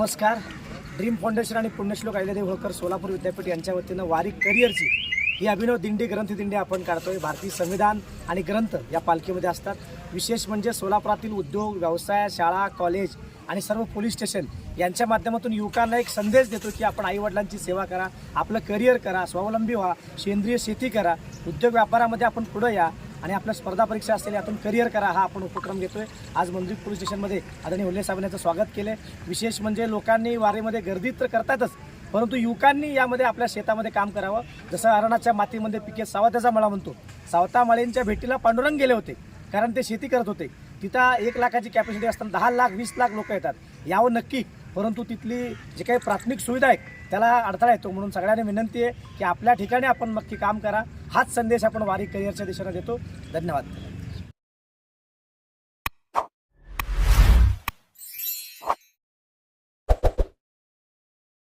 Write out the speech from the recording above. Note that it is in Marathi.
नमस्कार. ड्रीम फाउंडेशन आणि पुण्यश्लोक अहिल्यादेवी होळकर सोलापूर विद्यापीठ यांच्या वतीनं वारी करिअरची ही अभिनव दिंडी ग्रंथदिंडी आपण काढतोय. भारतीय संविधान आणि ग्रंथ या पालखीमध्ये असतात. विशेष म्हणजे सोलापुरातील उद्योग व्यवसाय शाळा कॉलेज आणि सर्व पोलीस स्टेशन यांच्या माध्यमातून युवकांना एक संदेश देतो की आपण आईवडिलांची सेवा करा आपलं करिअर करा स्वावलंबी व्हा सेंद्रिय शेती करा. उद्योग व्यापारामध्ये आपण पुढं या. आणि आपल्या स्पर्धा परीक्षा असतील यातून करिअर करा हा आपण उपक्रम घेतोय. आज मंदिर पोलीस स्टेशनमध्ये आदरणीय हुल्ले साहेबांनी याचं स्वागत केलं विशेष म्हणजे लोकांनी वारीमध्ये गर्दी तर करतातच परंतु युवकांनी यामध्ये आपल्या शेतामध्ये काम करावं. जसं अरणाच्या मातीमध्ये पिके सावत्याचा मळा म्हणतो सावता माळींच्या भेटीला पांडुरंग गेले होते कारण ते शेती करत होते. तिथं एक लाखाची कॅपॅसिटी असताना दहा लाख वीस लाख लोक येतात. यावं नक्की परंतु तिथली जी काही प्राथमिक सुविधा आहेत त्याला अडथळा येतो. म्हणून सगळ्यांनी विनंती आहे की आपल्या ठिकाणी आपण नक्की काम करा. हाच संदेश आपण वारी करिअरच्या दिशेने देतो. धन्यवाद.